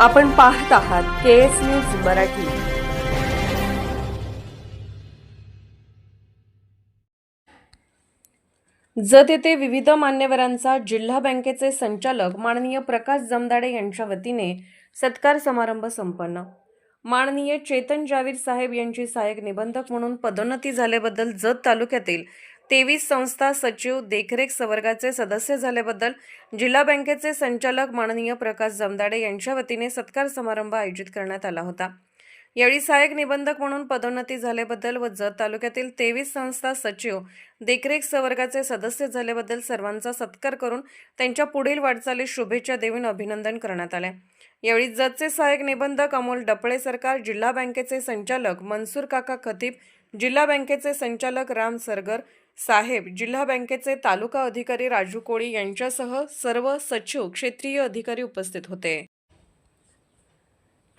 आपण पाहत आहात K S News Marathi. Jath येथे विविध मान्यवरांचा जिल्हा बँकेचे संचालक माननीय प्रकाश जमदाडे यांच्या वतीने सत्कार समारंभ संपन्न. माननीय चेतन जावीर साहेब यांची सहाय्यक निबंधक म्हणून पदोन्नती झाल्याबद्दल जत तालुक्यातील तेवीस संस्था सचिव देखरेख संवर्गाचे सदस्य झाल्याबद्दल जिल्हा बँकेचे संचालक माननीय प्रकाश जमदाडे यांच्या वतीने सत्कार समारंभ आयोजित करण्यात आला होता. यावेळी सहाय्यक निबंधक म्हणून पदोन्नती झाल्याबद्दल व जत तालुक्यातील तेवीस संस्था सचिव देखरेख संवर्गाचे सदस्य झाल्याबद्दल सर्वांचा सत्कार करून त्यांच्या पुढील वाटचालीस शुभेच्छा देऊन अभिनंदन करण्यात आले. यावेळी जतचे सहाय्यक निबंधक अमोल डपळे सरकार जिल्हा बँकेचे संचालक मनसूर काका खतीब जिल्हा बँकेचे संचालक राम सरगर साहेब जिल्हा बँकेचे तालुका अधिकारी राजू कोळी यांच्यासह सर्व सचिव क्षेत्रीय अधिकारी उपस्थित होते.